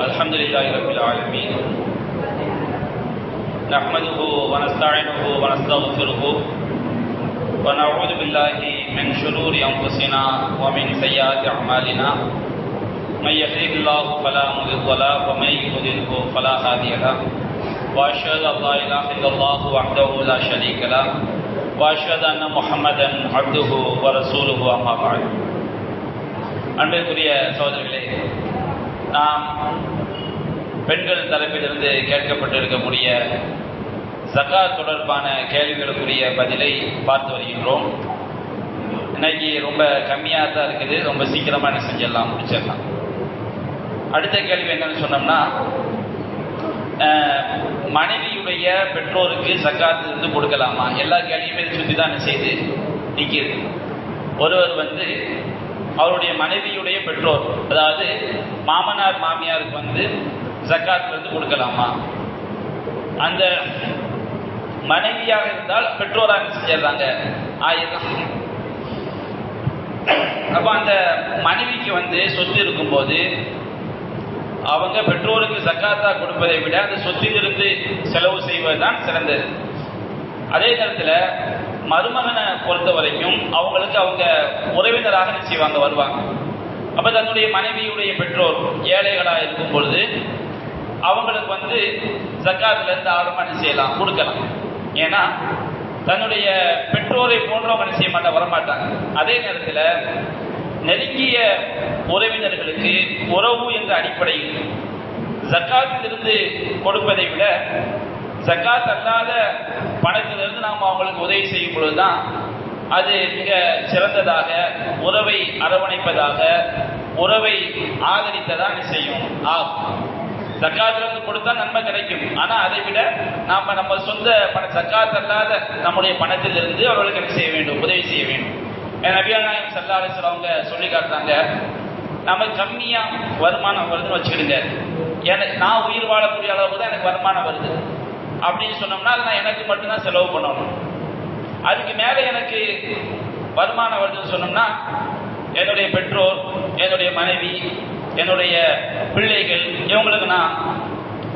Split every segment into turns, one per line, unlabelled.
الحمد لله رب العالمين. نحمده ونستعينه ونستغفره ونعوذ بالله من شرور انفسنا ومن سيئات اعمالنا من يهده الله فلا مضل له ومن يضلله فلا هادي له. واشهد ان لا اله الا الله وحده لا شريك له. واشهد ان محمدا عبده ورسوله اما بعد. அன்பிற்குரிய சோதரிகளே நாம் பெண்கள் தரப்பிலிருந்து கேட்கப்பட்டிருக்கக்கூடிய ஜக்காத் தொடர்பான கேள்விகளுக்குரிய பதிலை பார்த்து வருகின்றோம். இன்னைக்கு ரொம்ப கம்மியாக தான் இருக்குது. ரொம்ப சீக்கிரமாக என்ன செஞ்சிடலாம் முடிச்சிடலாம். அடுத்த கேள்வி என்னன்னு சொன்னோம்னா மனைவியுடைய பெற்றோருக்கு சக்காத்து இருந்து கொடுக்கலாமா? எல்லா கேள்வியுமே சுற்றி தான் செய்து நிற்கிது ஒருவர் வந்து அவருடைய மனைவியுடைய பெற்றோர். அதாவது மாமனார் மாமியாருக்கு வந்து ஜக்காத் வந்து கொடுக்கலாமா? அந்த மனைவியாக இருந்தால் பெற்றோராக என்ன செஞ்சிடுறாங்க ஆயிரம். அப்போ அந்த மனைவிக்கு வந்து சொத்து இருக்கும்போது அவங்க பெற்றோருக்கு சக்காத்தா கொடுப்பதை விட அந்த சொத்திலிருந்து செலவு செய்வதுதான் சிறந்தது. அதே நேரத்தில் மருமகனை பொறுத்த வரைக்கும் அவங்களுக்கு அவங்க உறவினராக செய்வாங்க? வருவாங்க. அப்ப தன்னுடைய மனைவியுடைய பெற்றோர் ஏழைகளாக இருக்கும் பொழுது அவங்களுக்கு வந்து ஜக்காத்துல இருந்து ஆரம்பம் செய்யலாம்? கொடுக்கலாம். ஏன்னா தன்னுடைய பெற்றோரை போன்றவங்க செய்ய மாட்டா வரமாட்டாங்க. அதே நேரத்தில் நெருங்கிய உறவினர்களுக்கு உறவு என்ற அடிப்படையில் ஜக்காத்திலிருந்து கொடுப்பதை விட ஜக்காத் அல்லாத பணத்திலிருந்து நாம் அவங்களுக்கு உதவி செய்யும் பொழுதுதான் அது மிக சிறந்ததாக உறவை அரவணைப்பதாக உறவை ஆதரித்ததான் செய்யும். ஆகும் ஜக்காத்திலிருந்து கொடுத்தா நன்மை கிடைக்கும். ஆனா அதை விட நாம நம்ம சொந்த பண சக்காத் அல்லாத நம்முடைய பணத்திலிருந்து அவர்களுக்கு என்ன செய்ய வேண்டும்? உதவி செய்ய வேண்டும். நபிகள் நாயகம் சல்லா அவங்க சொல்லி காட்டுறாங்க நம்ம கம்மியா வருமானம் வருதுன்னு வச்சுக்கிடுங்க. எனக்கு நான் உயிர் வாழக்கூடிய அளவுக்கு தான் எனக்கு வருமானம் வருது. அப்படின்னு சொன்னோம்னா அதை நான் எனக்கு மட்டும்தான் செலவு பண்ணணும். அதுக்கு மேலே எனக்கு வருமானம் வருதுன்னு சொன்னோம்னா என்னுடைய பெற்றோர் என்னுடைய மனைவி என்னுடைய பிள்ளைகள் இவங்களுக்கு நான்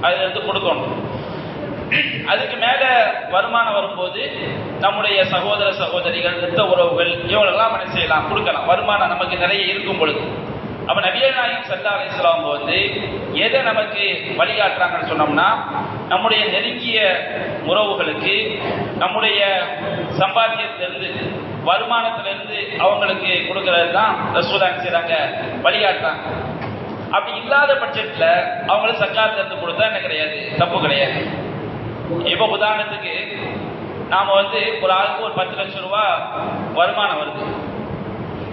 அதில் இருந்து கொடுக்கணும். அதுக்கு மேல வருமானம் வரும்போது நம்முடைய சகோதர சகோதரிகள் ரத்த உறவுகள் இவங்களெல்லாம் என்ன செய்யலாம்? கொடுக்கலாம். வருமானம் நமக்கு நிறைய இருக்கும் பொழுது. அப்ப நபிகள் நாயகம் அலிஸ்லாம் வந்து எதை நமக்கு வழிகாட்டுறாங்கன்னு சொன்னோம்னா நம்முடைய நெருங்கிய உறவுகளுக்கு நம்முடைய சம்பாத்தியத்திலிருந்து வருமானத்திலிருந்து அவங்களுக்கு கொடுக்கறது தான் ரசூலா செய்கிறாங்க வழிகாட்டுறாங்க. அப்படி இல்லாத பட்சத்தில் அவங்களுக்கு சக்காத்திலிருந்து கொடுத்தா என்ன கிடையாது? தப்பு கிடையாது. இப்போ உதாரணத்துக்கு நாம் வந்து ஒரு ஆளுக்கு ஒரு பத்து லட்சம் ரூபா வருமானம் வருது.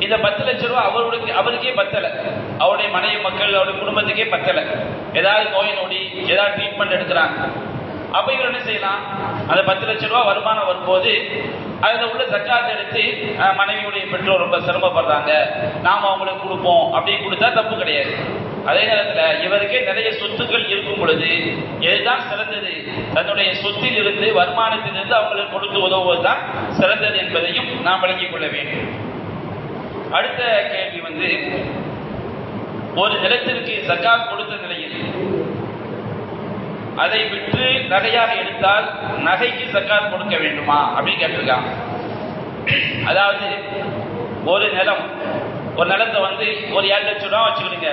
இந்த பத்து லட்ச ரூபா அவருக்கு அவருக்கே பத்தல. அவருடைய மனைவி மக்கள் அவருடைய குடும்பத்துக்கே பத்தல. ஏதாவது நோய் நொடி ஏதாவது ட்ரீட்மெண்ட் எடுக்கிறாங்க. அப்ப இவர் என்ன செய்யலாம்? அந்த பத்து லட்ச ரூபா வருமானம் வரும்போது அதில் உள்ள ஜக்காத் எடுத்து மனைவியுடைய பெற்றோர் ரொம்ப சிரமப்படுறாங்க. நாம் அவங்களுக்கு கொடுப்போம். அப்படின்னு கொடுத்தா தப்பு கிடையாது. அதே நேரத்தில் இவருக்கே நிறைய சொத்துக்கள் இருக்கும் பொழுது எதுதான் சிறந்தது? தன்னுடைய சொத்தில் இருந்து வருமானத்திலிருந்து அவங்களுக்கு கொடுத்து உதவுவது தான் சிறந்தது என்பதையும் நாம் விளங்கிக் கொள்ள வேண்டும். அடுத்த கேள்வி வந்து ஒரு நிலத்திற்கு ஜக்காத் கொடுத்த நிலையில் அதை விற்று நகையாக எடுத்தால் நகைக்கு ஜக்காத் கொடுக்க வேண்டுமா? அப்படின்னு கேட்டிருக்காங்க. அதாவது ஒரு நிலம் ஒரு நிலத்தை வந்து ஒரு ஏழு லட்சம் ரூபா வச்சுக்கிடுங்க.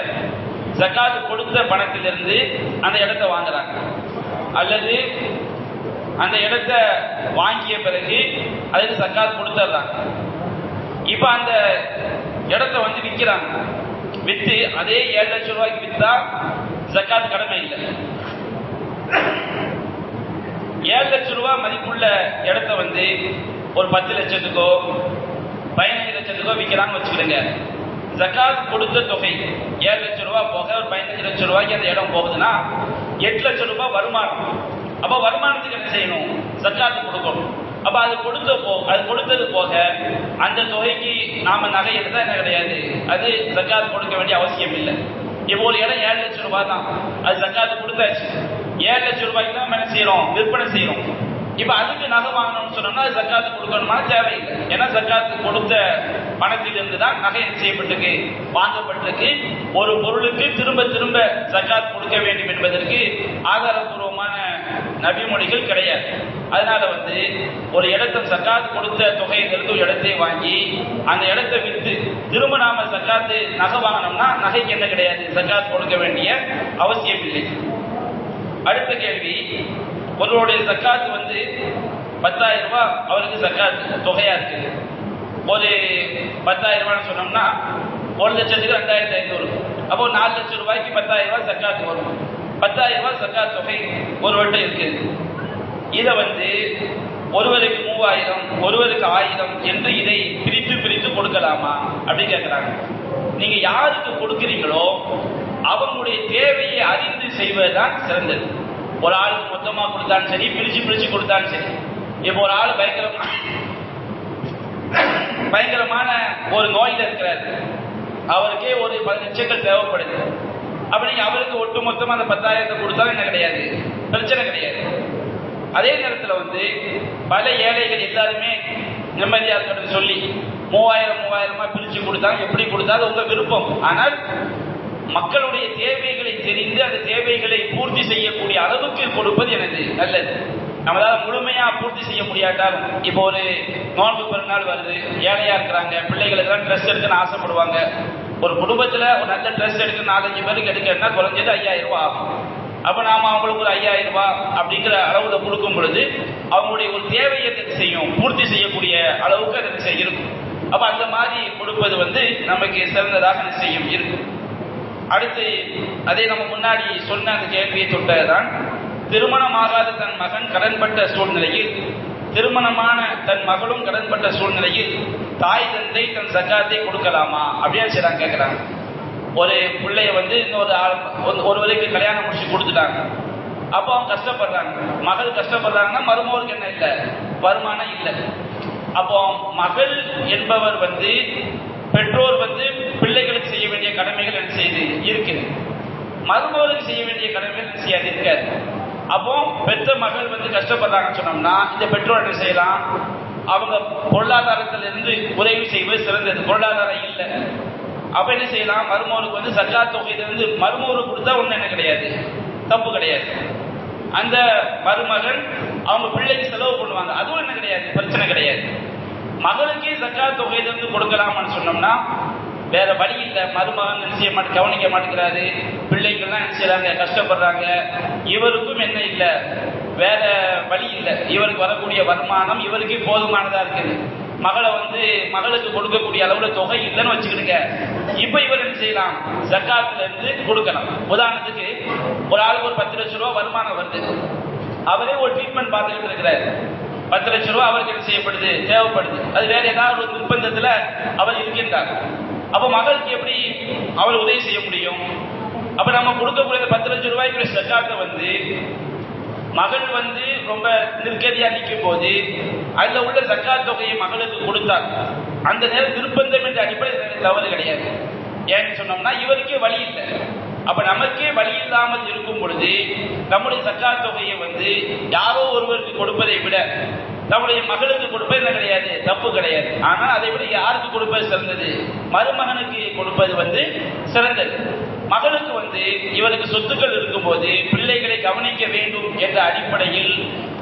ஜக்காத் கொடுத்த பணத்திலிருந்து அந்த இடத்த வாங்குறாங்க. அல்லது அந்த இடத்த வாங்கிய பிறகு அதுக்கு ஜக்காத் கொடுத்துட்றாங்க. இப்ப அந்த இடத்த வந்து விற்கிறாங்க வித்து அதே ஏழு லட்சம் ரூபாய்க்கு வித்தா ஜக்காத் கடமை இல்லை. ஏழு லட்சம் ரூபாய் மதிப்புள்ள இடத்த வந்து ஒரு பத்து லட்சத்துக்கோ பதினஞ்சு லட்சத்துக்கோ விற்கிறான்னு வச்சுக்கிடுங்க ஜக்காத் கொடுத்த தொகை ஏழு லட்சம் ரூபாய் போக ஒரு பதினஞ்சு லட்சம் ரூபாய்க்கு அந்த இடம் போகுதுன்னா எட்டு லட்சம் ரூபாய் வருமானம். அப்போ வருமானத்துக்கு என்ன செய்யணும்? ஜக்காத்து கொடுக்கணும். அப்ப அது கொடுத்த போ அது கொடுத்தது போக அந்த தொகைக்கு நாம நகை எடுத்தா என்ன கிடையாது? அது ஜக்காத் கொடுக்க வேண்டிய அவசியம் இல்லை. இப்போ ஒரு இடம் ஏழு லட்சம் ரூபாய் தான். அது ஜக்காத்து கொடுத்தாச்சு. ஏழு லட்சம் ரூபாய்க்கு தான் என்ன செய்யறோம் விற்பனை செய்யறோம் இப்ப அதுக்கு நகை வாங்கணும்னு சொன்னோம்னா அது சக்காத்து கொடுக்கணுமா? தேவையில்லை. ஏன்னா சக்காத்து கொடுத்த பணத்திலிருந்து தான் நகை என்ன செய்யப்பட்டிருக்கு? வாங்கப்பட்டிருக்கு. ஒரு பொருளுக்கு திரும்ப திரும்ப சக்காத் கொடுக்க வேண்டும் என்பதற்கு ஆதாரபூர்வமான நபிமொழிகள் கிடையாது. அதனால வந்து ஒரு இடத்த சக்காத்து கொடுத்த தொகையிலிருந்து ஒரு இடத்தை வாங்கி அந்த இடத்தை விற்று திரும்ப நாம சக்காத்து நகை வாங்கினோம்னா நகைக்கு என்ன கிடையாது? சக்காத்து கொடுக்க வேண்டிய அவசியம் இல்லை. அடுத்த கேள்வி ஒருவருடைய சக்காத்து வந்து பத்தாயிரம் ரூபாய் அவருக்கு சக்காத்து தொகையா இருக்கு? ஒரு பத்தாயிரம் ரூபான்னு சொன்னோம்னா ஒரு லட்சத்துக்கு ரெண்டாயிரத்தி ஐநூறு. அப்போ நாலு லட்சம் ரூபாய்க்கு பத்தாயிரம் ரூபாய் சக்காத்து வரும். பத்தாயிரம் ரூபாய் சக்கா தொகை ஒருவர்கிட்ட இருக்கு. இதை வந்து ஒருவருக்கு மூவாயிரம் ஒருவருக்கு ஆயிரம் என்று இதை பிரித்து பிரித்து கொடுக்கலாமா அப்படின்னு கேட்கிறாங்க நீங்க யாருக்கு கொடுக்குறீங்களோ அவங்களுடைய தேவையை அறிந்து செய்வதுதான் சிறந்தது. ஒரு ஆளுக்கு மொத்தமா கொடுத்தாலும் சரி பிரிச்சு பிரிச்சு கொடுத்தாலும் சரி. இப்போ ஒரு ஆள் பயங்கரமா பயங்கரமான ஒரு நோயில் இருக்கிறார். அவருக்கே ஒரு பத்து தேவைப்படுது. அப்படி அவருக்கு ஒட்டு மொத்தமா அந்த பத்தாயிரத்தை கொடுத்தாலும் என்ன கிடையாது? பிரச்சனை கிடையாது. அதே நேரத்தில் வந்து பல ஏழைகள் எல்லாருமே நிம்மதியாக இருக்கணும்னு சொல்லி மூவாயிரம் மூவாயிரமா பிரிச்சு கொடுத்தாங்க. எப்படி கொடுத்தா? அது உங்க விருப்பம். ஆனால் மக்களுடைய தேவைகளை தெரிந்து அந்த தேவைகளை பூர்த்தி செய்யக்கூடிய அளவுக்கு கொடுப்பது எனது நல்லது. நம்மளால முழுமையா பூர்த்தி செய்ய முடியாட்டாலும் இப்போ ஒரு நோன்பு பெருநாள் வருது. ஏழையா இருக்கிறாங்க. பிள்ளைகளுக்கு எல்லாம் ட்ரெஸ் எடுக்கணும்னு ஆசைப்படுவாங்க. ஒரு குடும்பத்தில் ஒரு நல்ல ட்ரெஸ் எடுக்க நாலஞ்சு பேருக்கு எடுக்கணும்னா குறைஞ்சது ஐயாயிரம் ரூபா ஆகும். அப்போ நாம் அவங்களுக்கு ஒரு ஐயாயிரம் ரூபா அப்படிங்கிற அளவில் கொடுக்கும் பொழுது அவங்களுடைய ஒரு தேவையை அது செய்யும்? பூர்த்தி செய்யக்கூடிய அளவுக்கு அது செய்~ இருக்கும். அப்போ அந்த மாதிரி கொடுப்பது வந்து நமக்கு சிறந்ததாக அது செய்யும்? இருக்கும். அடுத்து அதே நம்ம முன்னாடி சொன்ன அந்த கேள்வியை தொட்டதுதான் திருமணமாகாத தன் மகன் கடன்பட்ட சூழ்நிலையில் திருமணமான தன் மகளும் கடன்பட்ட சூழ்நிலையில் தாய் தந்தை தன் சக்காத்தை கொடுக்கலாமா? அப்படின்னு சரி கேட்கிறாங்க ஒரு பிள்ளைய வந்து இன்னொரு ஆள் ஒரு- ஒருவருக்கு கல்யாணம் முடிச்சு கொடுத்துட்டாங்க. அப்போ அவங்க கஷ்டப்படுறாங்க. மகள் கஷ்டப்படுறாங்கன்னா மருமகளுக்கு என்ன இல்லை? வருமானம் இல்லை. அப்போ மகள் என்பவர் வந்து பெற்றோர் வந்து பிள்ளைகளுக்கு செய்ய வேண்டிய கடமைகள் என்ன செய்யுது இருக்குது மருமகளுக்கு செய்ய வேண்டிய கடமைகள் என்ன செய்யாது? இருக்காது. அப்போ பெற்ற மகள் வந்து கஷ்டப்படுறாங்கன்னு சொன்னோம்னா இந்த பெற்றோர் என்ன செய்யலாம்? அவங்க பொருளாதாரத்திலிருந்து உதவி செய்வது சிறந்தது. பொருளாதாரம் இல்லை. அப்ப என்ன செய்யலாம்? மருமகனுக்கு வந்து சர்க்கார் தொகையிலிருந்து மருமோரு கொடுத்தா ஒண்ணு என்ன கிடையாது? தப்பு கிடையாது. அந்த மருமகன் அவங்க பிள்ளைக்கு செலவு பண்ணுவாங்க. அதுவும் என்ன கிடையாது? பிரச்சனை கிடையாது. மகளுக்கே சர்க்கார் தொகையிலிருந்து கொடுக்கலாமான்னு சொன்னோம்னா வேற வழி இல்லை. மருமகன் என்ன செய்ய மாட்டே கவனிக்க மாட்டேங்கிறாரு. பிள்ளைகள்லாம் என்ன செய்யறாங்க? கஷ்டப்படுறாங்க. இவருக்கும் என்ன இல்லை. வேற வழி இல்லை. இவருக்கு வரக்கூடிய வருமானம் இவருக்கே போதுமானதா இருக்குது மகளை வந்து மகளுக்கு கொடுக்கக்கூடிய அளவுல தொகை இல்லைன்னு வச்சுக்கிடுங்க. இப்ப இவர் என்ன செய்யலாம்? ஜக்காத்துல இருந்து கொடுக்கலாம். உதாரணத்துக்கு ஒரு ஆளுக்கு ஒரு பத்து லட்சம் ரூபா வருமானம் வருது. அவரே ஒரு ட்ரீட்மெண்ட் பார்த்துக்கிட்டு இருக்கிறார். பத்து லட்சம் ரூபா அவருக்கு என்ன செய்யப்படுது? தேவைப்படுது. அது வேற ஏதாவது ஒரு நிர்பந்தத்துல அவர் இருக்கின்றார். அப்ப மகளுக்கு எப்படி அவள் உதவி செய்ய முடியும்? அப்ப நம்ம கொடுக்கக்கூடிய பத்து லட்சம் ரூபாய்க்குரிய சக்காத்தை வந்து மகள் வந்து ரொம்ப நிற்கதியா நிற்கும் போது அதுல உள்ள ஜக்காத் தொகையை மகளுக்கு கொடுத்தார் அந்த நேரம் திருப்பந்தம் என்ற அடிப்படையில் தவறு கிடையாது. ஏன்னு சொன்னோம்னா இவருக்கே வழி இல்லை. அப்ப நமக்கே வழி இல்லாமல் இருக்கும் பொழுது நம்முடைய சக்கா தொகையை வந்து யாரோ ஒருவருக்கு கொடுப்பதை விட நம்முடைய மகளுக்கு கொடுப்பது கிடையாது தப்பு கிடையாது. ஆனால் அதை விட யாருக்கு கொடுப்பது சிறந்தது? மருமகனுக்கு கொடுப்பது வந்து சிறந்தது. மகளுக்கு வந்து இவருக்கு சொத்துக்கள் இருக்கும்போது பிள்ளைகளை கவனிக்க வேண்டும் என்ற அடிப்படையில்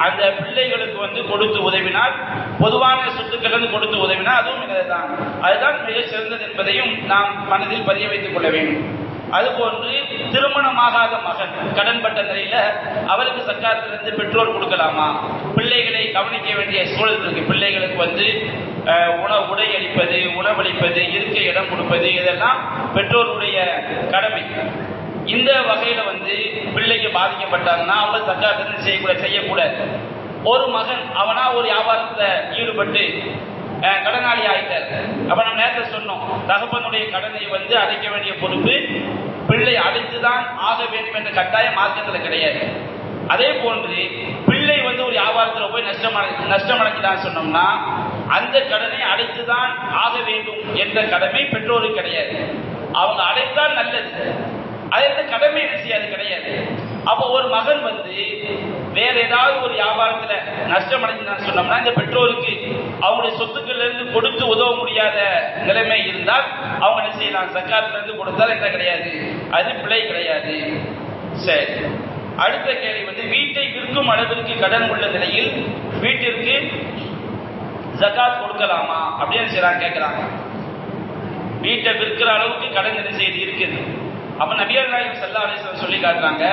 அந்த பிள்ளைகளுக்கு வந்து கொடுத்து உதவினால் பொதுவான சொத்துக்கள் வந்து கொடுத்து உதவினால் அதுவும் இதுதான் அதுதான் மிக சிறந்தது என்பதையும் நாம் மனதில் பதிய வைத்துக் கொள்ள வேண்டும். அதுபோன்று திருமணமாகாத மகன் கடன்பட்ட நிலையில அவருக்கு சர்க்காரத்திலிருந்து பெற்றோர் கொடுக்கலாமா? பிள்ளைகளை கவனிக்க வேண்டிய சூழல் இருக்கு. பிள்ளைகளுக்கு வந்து உணவு உடை அளிப்பது உணவளிப்பது இருக்க இடம் கொடுப்பது இதெல்லாம் பெற்றோருடைய கடமை. இந்த வகையில வந்து பிள்ளைக்கு பாதிக்கப்பட்டாங்கன்னா அவங்க சர்க்காரத்திலிருந்து செய்யக்கூட செய்யக்கூடாது ஒரு மகன் அவனா ஒரு வியாபாரத்தை ஈடுபட்டு கடனாளி ஆயிட்டார். அப்ப நம்ம நேரத்தை சொன்னோம். தகப்பனுடைய கடனை வந்து அடைக்க வேண்டிய பொறுப்பு பிள்ளை அடைத்துதான் ஆக வேண்டும் என்ற கட்டாயம் மார்க்கத்தில் கிடையாது. அதே போன்று பிள்ளை வந்து ஒரு வியாபாரத்தில் போய் நஷ்டம் நஷ்டம் அடைஞ்சுதான் சொன்னோம்னா அந்த கடனை அடைத்துதான் ஆக வேண்டும் என்ற கடமை பெற்றோருக்கு கிடையாது. அவங்க அடைத்தால் நல்லது. அது எந்த கடமை என்ன செய்யாது? கிடையாது. அப்போ ஒரு மகன் வந்து வேற ஏதாவது ஒரு வியாபாரத்துல நஷ்டம் அடைஞ்சுன்னு சொன்னோம்னா இந்த பெற்றோருக்கு அவங்களுடைய சொத்துக்கள்ல இருந்து கொடுத்து உதவ முடியாத நிலைமை இருந்தால் அவங்க என்ன செய்யலாம்? சக்காத்துல இருந்து கொடுத்தால் என்ன கிடையாது. அது பிழை கிடையாது. சரி. அடுத்த கேள்வி வந்து வீட்டை விற்கும் அளவிற்கு கடன் உள்ள நிலையில் வீட்டிற்கு ஜகாத் கொடுக்கலாமா? அப்படின்னு செய்யறாங்க கேட்கிறாங்க வீட்டை விற்கிற அளவுக்கு கடன் என்ன செய்து இருக்குது அப்ப நபியர் நாயகம் சல்லா அலிஸ்லாம் சொல்லி காட்டுறாங்க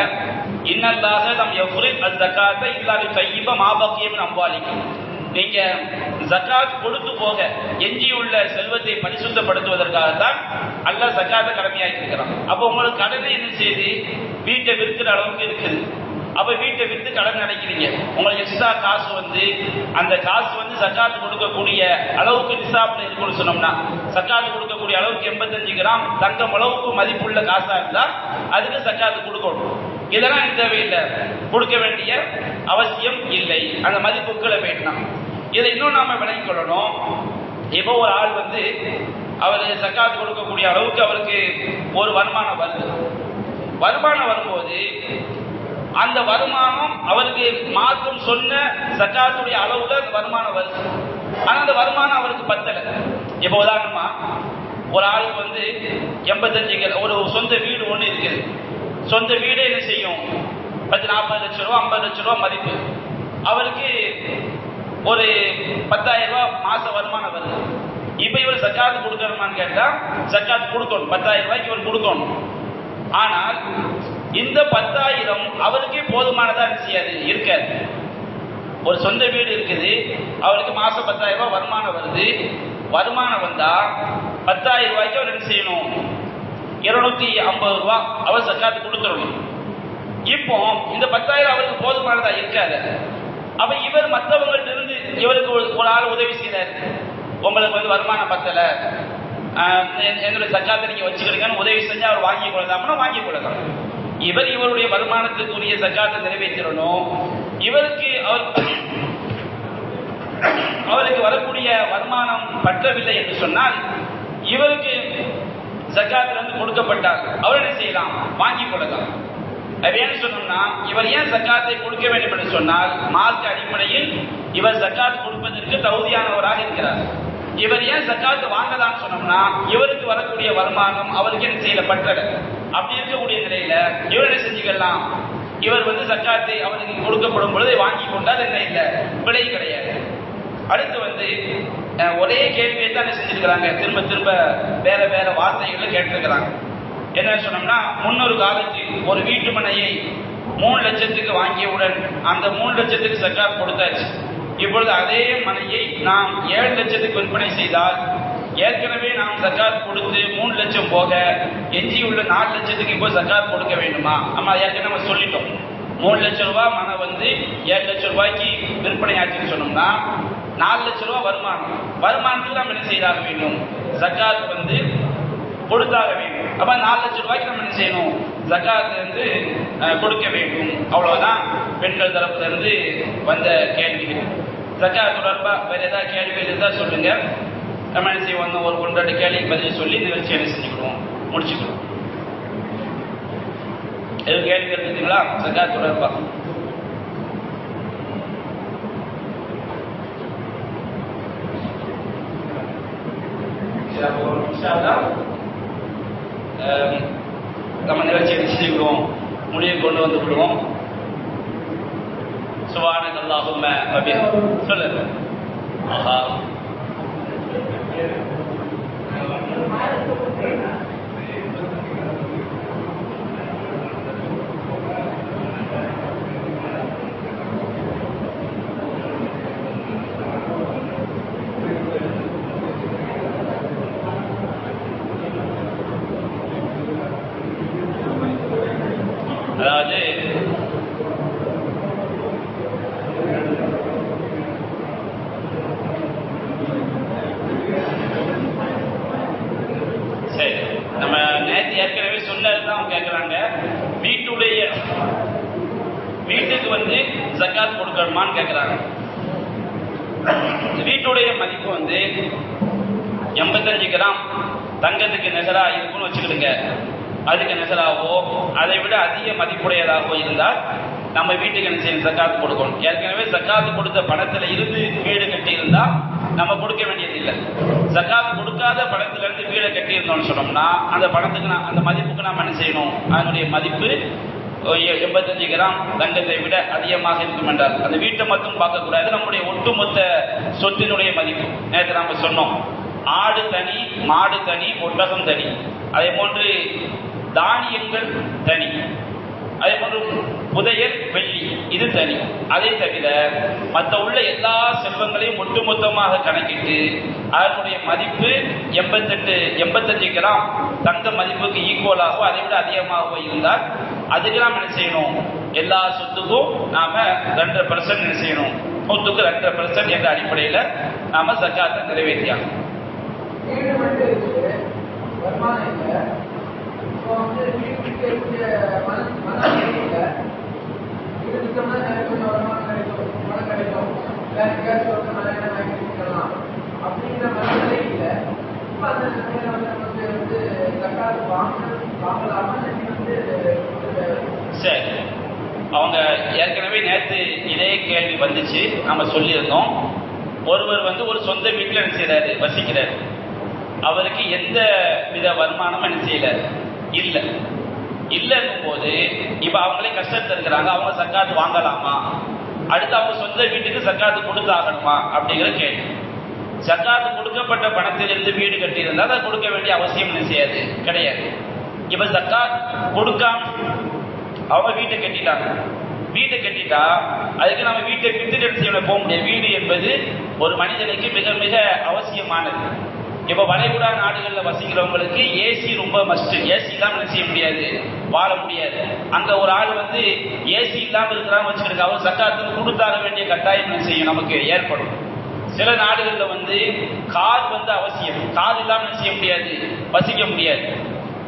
இன்னல்லாக நம் எவ்வளவு அல் ஜக்காத்தை இல்லாத தையிப மாபாக்கியம் நம்பாளிக்கும் நீங்க ஜக்காத் கொடுத்து போக எஞ்சியுள்ள செல்வத்தை பரிசுத்தப்படுத்துவதற்காகத்தான் அல்ல ஜக்காத்தை கடமையாக்கி இருக்கிறான். அப்போ உங்களுக்கு கடனை என்ன செய்து? வீட்டை விற்கிற அளவுக்கு இருக்குது. அப்ப வீட்டை வித்து கடன் அடைக்கிறீங்க. உங்களுக்கு எக்ஸ்ட்ரா காசு வந்து அந்த காசு வந்து சக்காத்து கொடுக்கக்கூடிய அளவுக்கு நிசாப்ல இருக்குன்னு சொன்னோம்னா சக்காத்து கொடுக்கக்கூடிய அளவுக்கு எண்பத்தஞ்சு கிராம் தங்கம் அளவுக்கு மதிப்புள்ள காசா இருந்தா அதுக்கு சக்காத்து கொடுக்கணும். இதெல்லாம் தேவையில்லை. கொடுக்க வேண்டிய அவசியம் இல்லை. அந்த மதிப்புகளை வேண்டாம் இதை இன்னும் நாம விளங்கிக் கொள்ளணும். இப்போ ஒரு ஆள் வந்து அவர் சக்காத்து கொடுக்கக்கூடிய அளவுக்கு அவருக்கு ஒரு வருமானம் வருது. வருமானம் வரும்போது அந்த வருமானம் அவருக்கு மாற்றம் சொன்ன சக்காத்துடைய அளவுல அந்த வருமானம் வருது. ஆனா அந்த வருமானம் அவருக்கு பத்தல. இப்போ உதாரணமா ஒரு ஆளுக்கு வந்து எண்பத்தஞ்சு ஒரு சொந்த வீடு ஒண்ணு இருக்குது சொந்த வீடே என்ன செய்யும்? பத்து நாற்பது லட்சம் ரூபா ஐம்பது லட்சம் ரூபா மதிப்பு. அவருக்கு ஒரு பத்தாயிரம் ரூபாய் மாச வருமானம் வருது. இப்ப இவர் சக்காத்து கொடுக்கணுமான்னு கேட்டா சக்காத்து கொடுக்கணும். பத்தாயிரம் ரூபாய்க்கு இவர் கொடுக்கணும். ஆனால் இந்த பத்தாயிரம் அவருக்கே போதுமானதா செய்யாது இருக்காது. ஒரு சொந்த வீடு இருக்குது அவருக்கு மாசம் பத்தாயிரம் ரூபாய் வருமானம் வருது. வருமானம் வந்தா பத்தாயிரம் ரூபாய்க்கு அவர் என்ன செய்யணும்? இருநூத்தி ஐம்பது ரூபா அவர் சக்காத்து கொடுத்துடணும். இப்போ இந்த பத்தாயிரம் அவருக்கு போதுமானதா இருக்காது. அப்ப இவர் மற்றவங்கள்ட்ட இருந்து இவருக்கு ஒரு ஒரு ஆள் உதவி செய்தார். உங்களுக்கு வந்து வருமானம் பத்தல. ஆஹ் என்னுடைய சக்காத்தை நீங்க வச்சுக்கிறீங்கன்னு உதவி செஞ்சு அவர் வாங்கி கொள்ளலாம்னா வாங்கி கொள்ளலாம் இவர் இவருடைய வருமானத்துக்குரிய சக்காத்தை நிறைவேற்றணும் இவருக்கு அவர் அவருக்கு வரக்கூடிய வருமானம் பற்றவில்லை என்று சொன்னால் இவருக்கு ஜக்காத்திலிருந்து கொடுக்கப்பட்டார். அவர் என்ன செய்யலாம்? வாங்கி கொள்ளலாம் அது ஏன்னு சொன்னோம்னா இவர் ஏன் சக்காத்தை கொடுக்க வேண்டும் என்று சொன்னால் மார்க் அடிப்படையில் இவர் சக்காத் கொடுப்பதற்கு தகுதியானவராக இருக்கிறார். இவர் ஏன் சக்காத்து வாங்கலாம்னு சொன்னோம்னா இவருக்கு வரக்கூடிய வருமானம் அவருக்கு என்ன செய்யல பற்றல. அப்படி இருக்கக்கூடிய நிலையில இவர் என்ன செஞ்சுக்கலாம்? இவர் வந்து சக்காத்தை அவருக்கு கொடுக்கப்படும் பொழுது வாங்கி கொண்டால் என்ன இல்லை? விலை கிடையாது. அடுத்து வந்து ஒரே கேள்வியை தான் செஞ்சிருக்கிறாங்க? திரும்ப திரும்ப வேற வேற வார்த்தைகளை கேட்டிருக்கிறாங்க. என்ன சொன்னோம்னா முன்னொரு காலத்தில் ஒரு வீட்டு மனையை மூணு லட்சத்துக்கு வாங்கியவுடன் அந்த மூணு லட்சத்துக்கு சர்க்கார் கொடுத்தாச்சு. இப்பொழுது அதே மனையை நாம் ஏழு லட்சத்துக்கு விற்பனை செய்தால் ஏற்கனவே நாம் சர்க்கார் கொடுத்து மூணு லட்சம் போக எஞ்சியுள்ள நாலு லட்சத்துக்கு இப்போ சர்க்கார் கொடுக்க வேண்டுமா? ஆமா ஏற்கனவே நம்ம சொல்லிட்டோம். மூணு லட்சம் ரூபாய் மனை வந்து ஏழு லட்சம் ரூபாய்க்கு விற்பனை ஆச்சுன்னு சொன்னோம்னா நாலு லட்சம் ரூபாய் வருமானம். வருமானத்துக்கு நம்ம என்ன செய்தாக வேண்டும்? சர்க்கார் வந்து கொடுத்தாக வேண்டும். அப்ப நாலு லட்சம் ரூபாய்க்கு நம்ம என்ன செய்யணும்? ஜக்காத்து வந்து கொடுக்க வேண்டும். அவ்வளவுதான் பெண்கள் தரப்புல இருந்து வந்த கேள்விகள். ஜக்காத் தொடர்பா வேற ஏதாவது கேள்விகள் இருந்தா சொல்லுங்க. நம்ம என்ன செய்வோம்? ஒரு ஒன்று ரெண்டு கேள்விக்கு பதில் சொல்லி நிகழ்ச்சி என்ன செஞ்சுக்கிடுவோம்? முடிச்சுக்கிடுவோம். எதுவும் கேள்வி இருக்குங்களா ஜக்காத் தொடர்பா? சரி, well, shout out. நம்ம நிகழ்ச்சியை செஞ்சுக்கிடுவோம் முடிவு கொண்டு வந்து விடுவோம். சுபானக் அல்லாஹும்ம சொல்லுங்க. ஆஹா அதாவது சரி நம்ம நேற்று ஏற்கனவே சொன்னதுதான் கேட்குறாங்க வீட்டுடைய வீட்டுக்கு வந்து ஜக்காத் கொடுக்கணுமான்னு கேட்குறாங்க வீட்டுடைய மதிப்பு வந்து எண்பத்தஞ்சு கிராம். தங்கத்துக்கு நெசரா இருக்குன்னு வச்சுக்கிடுங்க. அதுக்கு நெசராகவோ அதை விட அதிக மதிப்புடையதாகவோ இருந்தால் நம்ம வீட்டுக்கு என்ன செய்யணும்? சக்காத்து கொடுக்கணும். ஏற்கனவே சக்காத்து கொடுத்த பணத்தில் இருந்து வீடு கட்டி இருந்தா நம்ம கொடுக்க வேண்டியது இல்லை ஜக்காத் கொடுக்காத பணத்துல இருந்து வீடை கட்டி இருந்தோம்னு சொன்னோம்னா அந்த படத்துக்கு நான் அந்த மதிப்புக்கு நாம் என்ன செய்யணும்? அதனுடைய மதிப்பு எண்பத்தஞ்சு கிராம் தங்கத்தை விட அதிகமாக இருக்கும் என்றார். அந்த வீட்டை மட்டும் பார்க்கக்கூடாது நம்முடைய ஒட்டுமொத்த சொத்தினுடைய மதிப்பு. நேற்று நாம் சொன்னோம். ஆடு தனி மாடு தனி ஒட்டகம் தனி. அதே போன்று தானியங்கள் தனி. அதே போன்று புதையல் வெள்ளி. இது தனி அதை தவிர மற்ற உள்ள எல்லா செல்வங்களையும் ஒட்டுமொத்தமாக கணக்கிட்டு அதனுடைய மதிப்பு எண்பத்தெட்டு எண்பத்தஞ்சு கிராம் தங்க மதிப்புக்கு ஈக்குவலாகவோ அதை விட அதிகமாகவோ இருந்தால் அதுக்கு நாம் என்ன செய்யணும்? எல்லா சொத்துக்கும் நாம ரெண்டரை பர்சன்ட் என்ன செய்யணும்? நூற்றுக்கு ரெண்டரை பர்சன்ட் என்ற அடிப்படையில் நாம சக்காத்தை நிறைவேற்றியாகணும்.
வருமானம் இல்லை. இப்போ வந்து வீட்டுக்கு மன மன
சரி. அவங்க ஏற்கனவே நேற்று இதே கேள்வி வந்துச்சு. நம்ம சொல்லியிருந்தோம். ஒருவர் வந்து ஒரு சொந்த வீட்டில் என்ன வசிக்கிறார். அவருக்கு எந்த வித வருமானமும் என்ன செய்யல. இல்லை. இல்லைன்னும் போது இப்போ அவங்களே கஷ்டத்தில் இருக்கிறாங்க அவங்க சக்காத்து வாங்கலாமா? அடுத்து அவங்க சொந்த வீட்டுக்கு சக்காத்து கொடுத்தாகணுமா? அப்படிங்கிற கேள்வி. சக்காத்து கொடுக்கப்பட்ட பணத்திலிருந்து வீடு கட்டியிருந்தால் அதை கொடுக்க வேண்டிய அவசியம் என்ன செய்யாது? கிடையாது. இப்ப சக்காத் கொடுக்காம அவங்க வீட்டை கட்டிட்டாங்க. வீட்டை கட்டிட்டா அதுக்கு நம்ம வீட்டை வித்துட்டு செய்யணும்? போக முடியாது. வீடு என்பது ஒரு மனிதனுக்கு மிக மிக அவசியமானது. இப்ப வளைகுடா நாடுகள்ல வசிக்கிறவங்களுக்கு ஏசி ரொம்ப மஸ்ட் ஏசி இல்லாமல் செய்ய முடியாது? வாழ முடியாது. அங்க ஒரு ஆள் வந்து ஏசி இல்லாமல் இருக்கிறாங்க வச்சுக்கிட்டு அவர் சக்காத்துக்கு கொடுத்தாக வேண்டிய கட்டாயம் செய்யும்? நமக்கு ஏற்படும். சில நாடுகளில் வந்து கார் வந்து அவசியம். கார் இல்லாமல் செய்ய முடியாது? வசிக்க முடியாது.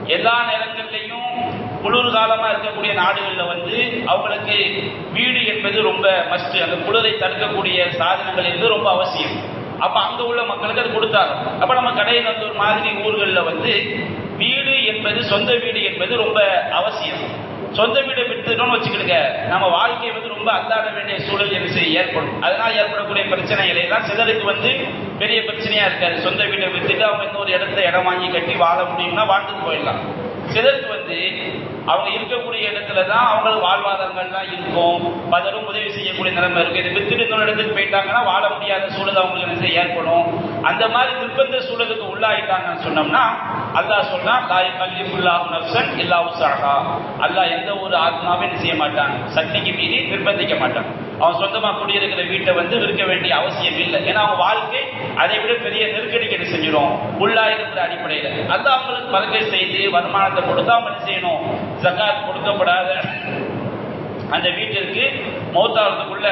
எல்லா நேரங்கள்லையும் குளிர் காலமாக இருக்கக்கூடிய நாடுகளில் வந்து அவங்களுக்கு வீடு என்பது ரொம்ப மஸ்ட் அந்த குளிரை தடுக்கக்கூடிய சாதனங்கள் என்பது ரொம்ப அவசியம். அப்ப அங்க உள்ள மக்களுக்கு அது கொடுத்தாங்க. அப்ப நம்ம கடையநல்லூர் மாதிரி ஊர்களில் வந்து வீடு என்பது சொந்த வீடு என்பது ரொம்ப அவசியம். சொந்த வீடை விட்டுட்டோம்னு வச்சுக்கிடுங்க. நம்ம வாழ்க்கையை வந்து ரொம்ப அந்தாட வேண்டிய சூழல் என்று செய்ய ஏற்படும். அதனால் ஏற்படக்கூடிய பிரச்சனைகளை எல்லாம் சிலருக்கு வந்து பெரிய பிரச்சனையா இருக்காது. சொந்த வீட்டை விட்டுட்டு அவங்க இன்னொரு இடத்துல இடம் வாங்கி கட்டி வாழ முடியும்னா வாழ்ந்துட்டு போயிடலாம். சிலருக்கு வந்து அவங்க இருக்கக்கூடிய இடத்துல தான் அவங்களுக்கு வாழ்வாதாரங்கள்லாம் இருக்கும். பலரும் உதவி செய்யக்கூடிய நிலைமை இருக்கு. இது வித்துட்டு இன்னொரு இடத்துக்கு போயிட்டாங்கன்னா வாழ முடியாத சூழல் அவங்களுக்கு ஏற்படும். அந்த மாதிரி நிர்பந்த சூழலுக்கு உள்ளாயிட்டாங்கன்னு சொன்னோம்னா அல்லாஹ் சொன்னா லாய் கல்லிஃபுல்லாஹு நஃப்சன் இல்லா உஸாஹா அல்லாஹ் எந்த ஒரு ஆத்மாவே என்ன செய்ய மாட்டான். சக்திக்கு மீறி நிர்பந்திக்க மாட்டான். அவன் சொந்தமா குடியிருக்கிற வீட்டை வந்து விற்க வேண்டிய அவசியம் இல்லை. ஏன்னா அவங்க வாழ்க்கை அதை விட பெரிய நெருக்கடிக்கு என்ன செஞ்சிடும் உள்ளாயிருக்கிற அடிப்படையில். அல்லாஹ் அவங்களுக்கு பறக்கை செய்து வருமானத்தை கொடுத்தா அவங்க செய்யணும்? ஜக்காத் கொடுக்கப்படாத அந்த வீட்டிற்கு மௌத்தாகிறதுக்குள்ள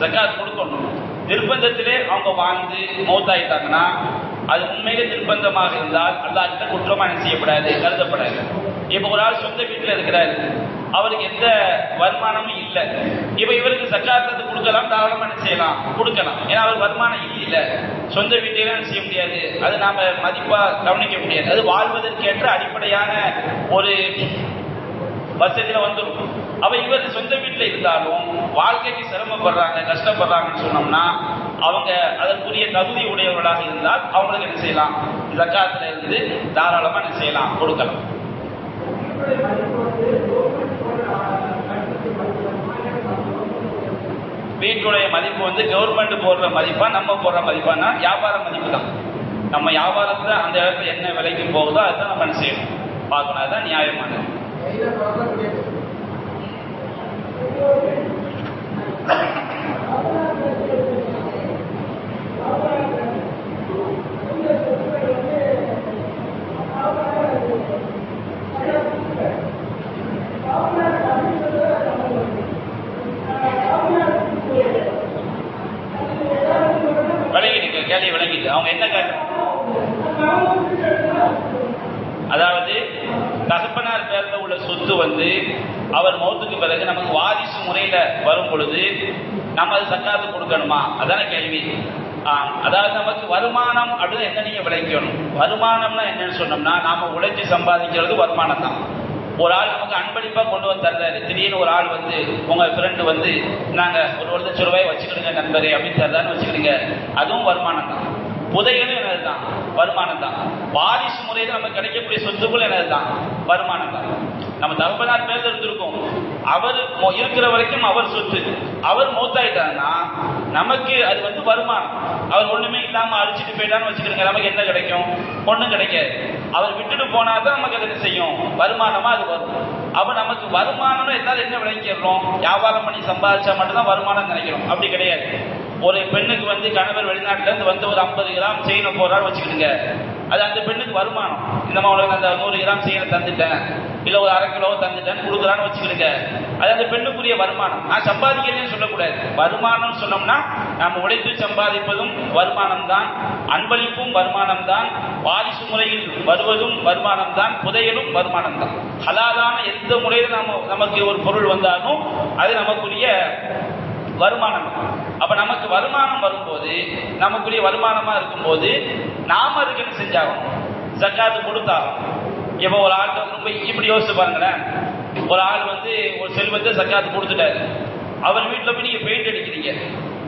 ஜக்காத் கொடுக்கணும். நிர்பந்தத்திலே அவங்க வாழ்ந்து மௌத்தாயிட்டாங்கன்னா அது உண்மையிலே நிர்பந்தமாக இருந்தால் அல்லாஹ் கிட்ட குற்றமா என்ன செய்யப்படாது கருதப்படாது. இப்போ ஒரு ஆள் சொந்த வீட்டில் இருக்கிறாரு. அவருக்கு எந்த வருமானமும் இல்லை. இப்போ இவருக்கு சக்காத்தத்தை கொடுக்கலாம் தாராளமாக என்ன செய்யலாம்? கொடுக்கலாம். ஏன்னா அவர் வருமானம் இல்லை. சொந்த வீட்டிலாம் செய்ய முடியாது. அது நாம மதிப்பா கவனிக்க முடியாது. அது வாழ்வதற்கேற்ற அடிப்படையான ஒரு வசதியில வந்துடும் அவ இவர் சொந்த வீட்டில் இருந்தாலும் வாழ்க்கைக்கு சிரமப்படுறாங்க கஷ்டப்படுறாங்கன்னு சொன்னோம்னா அவங்க அதற்குரிய தகுதி உடையவர்களாக இருந்தால் அவங்களுக்கு என்ன செய்யலாம்? ஜக்காத்துல இருந்து தாராளமா என்ன செய்யலாம்? கொடுக்கலாம். வீட்டுடைய மதிப்பு வந்து கவர்மெண்ட் போடுற மதிப்பா நம்ம போடுற மதிப்பானா? வியாபார மதிப்பு தான் நம்ம வியாபாரத்துல அந்த இடத்துல என்ன விலைக்கு போகுதோ அதுதான் நம்ம என்ன செய்யணும்? பார்க்கணும். அதுதான் நியாயமானது
கையில் பிறக்கக்கூடிய
விளங்கிட்டு கேள்வி விளங்கிட்டு அவங்க என்ன கேட்டாங்க அதாவது தகப்பனார் பேர்ல உள்ள சொத்து வந்து அவர் மௌத்துக்கு பிறகு நமக்கு வாரிசு முறையில வரும் பொழுது நம்ம அது சக்காத்து கொடுக்கணுமா? அதான கேள்வி. அதாவது நமக்கு வருமானம் அப்படின்னு என்ன நீங்க விளைக்கணும் வருமானம்னா என்னன்னு சொன்னோம்னா நாம உழைச்சி சம்பாதிக்கிறது வருமானம் தான் ஒரு ஆள் நமக்கு அன்பளிப்பா கொண்டு வந்து தர்றாரு. திடீர்னு ஒரு ஆள் வந்து உங்க ஃப்ரெண்டு வந்து நாங்க ஒரு ஒரு லட்சம் ரூபாய் வச்சுக்கிடுங்க நண்பரே அப்படின்னு தர்றான்னு வச்சுக்கிடுங்க. அதுவும் வருமானம் தான் புதையலும் எனது தான் வருமானம் தான் வாரிசு முறையில் நமக்கு கிடைக்கக்கூடிய சொத்துக்கள் எனது தான் வருமானம் தான் நம்ம தகப்பனார் பேர் இருந்திருக்கோம் அவர் இருக்கிற வரைக்கும் அவர் சொத்து. அவர் மூத்தாயிட்டாருன்னா நமக்கு அது வந்து வருமானம். அவர் ஒண்ணுமே இல்லாம அழிச்சிட்டு போயிட்டான்னு வச்சுக்கிடுங்க நமக்கு என்ன கிடைக்கும்? பொண்ணும் கிடைக்காது. அவர் விட்டுட்டு போனா தான் நமக்கு அது என்ன செய்யும்? வருமானமா அது வரும். அப்ப நமக்கு வருமானம்னு எல்லாரும் என்ன விளங்கிடுறோம் வியாபாரம் பண்ணி சம்பாதிச்சா மட்டும்தான் வருமானம் நினைக்கிறோம் அப்படி கிடையாது. ஒரு பெண்ணுக்கு வந்து கணவர் வெளிநாட்டுல இருந்து வந்து ஒரு ஐம்பது கிராம் செயினை போறான்னு வச்சுக்கிடுங்க அது அந்த பெண்ணுக்கு வருமானம். இந்த மாதிரி அந்த நூறு கிராம் செயினை தந்துட்டேன். இல்லை ஒரு அரை கிலோ தந்துட்டேன்னு கொடுக்குறான்னு வச்சுக்கிடுங்க அது அந்த பெண்ணுக்குரிய வருமானம். நான் சம்பாதிக்கிறேன்னு சொல்லக்கூடாது. வருமானம் சொன்னோம்னா நாம் உழைத்து சம்பாதிப்பதும் வருமானம் தான் அன்பளிப்பும் வருமானம் தான் வாரிசு முறையில் வருவதும் வருமானம் தான் புதையலும் வருமானம் தான் ஹலாலான எந்த முறையில் நாம் நமக்கு ஒரு பொருள் வந்தாலும் அது நமக்குரிய வருமானம். அப்ப நமக்கு வருமானம் வரும்போது நமக்குரிய வருமானமா இருக்கும்போது நாம அதுக்கு என்ன செஞ்சாகணும்? ஜக்காத்து கொடுத்தாகும் இப்போ ஒரு ஆள் ரொம்ப இப்படி யோசிச்சு பாருங்களேன். ஒரு ஆள் வந்து ஒரு செல்வத்தை சக்காத்து கொடுத்துட்டாரு. அவர் வீட்டில் போய் நீங்க பெயிண்ட் அடிக்கிறீங்க.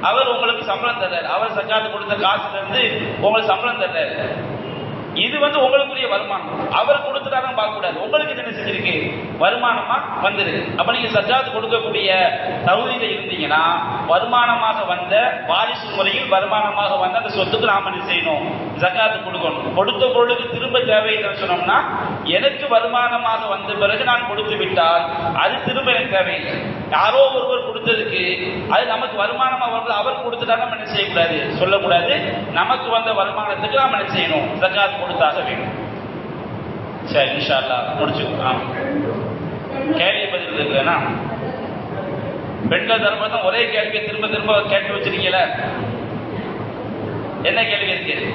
அவர் உங்களுக்கு சம்பளம் தர்றாரு. அவர் சக்காத்து கொடுத்த காசுல இருந்து உங்களுக்கு சம்பளம் தர்றாரு. இது வந்து உங்களுக்குரிய வருமானம். அவர் கொடுத்துட்டாருன்னு பார்க்க கூடாது உங்களுக்கு என்ன செஞ்சிருக்கு வருமானமா? வந்திருக்கு அப்ப நீங்க சஜாத் கொடுக்கக்கூடிய தகுதியில இருந்தீங்கன்னா வருமானமாக வந்த வாரிசு முறையில் வருமானமாக வந்த அந்த சொத்துக்கு நாம என்ன செய்யணும்? ஜக்காத்து கொடுக்கணும். கொடுத்த பொருளுக்கு திரும்ப தேவையில்லைன்னு சொன்னோம்னா எனக்கு வருமானமாக வந்த பிறகு நான் கொடுத்து விட்டால் அது திரும்ப எனக்கு தேவையில்லை. யாரோ ஒருவர் கொடுத்ததுக்கு அது நமக்கு வருமானமாக வருது அவர் கொடுத்துட்டா நம்ம என்ன செய்யக்கூடாது? சொல்லக்கூடாது. நமக்கு வந்த வருமானத்துக்கு நாம் என்ன செய்யணும்? ஜக்காத் கொடுத்தாக வேண்டும். சரி இன்ஷா அல்லாஹ் முடிச்சுக்கலாம் கேள்வி பதில் இருக்குன்னா பெண்கள் தரப்பு தான் ஒரே கேள்வியை திரும்ப திரும்ப கேட்டு வச்சிருக்கீங்களே? என்ன கேள்வி இருக்கு?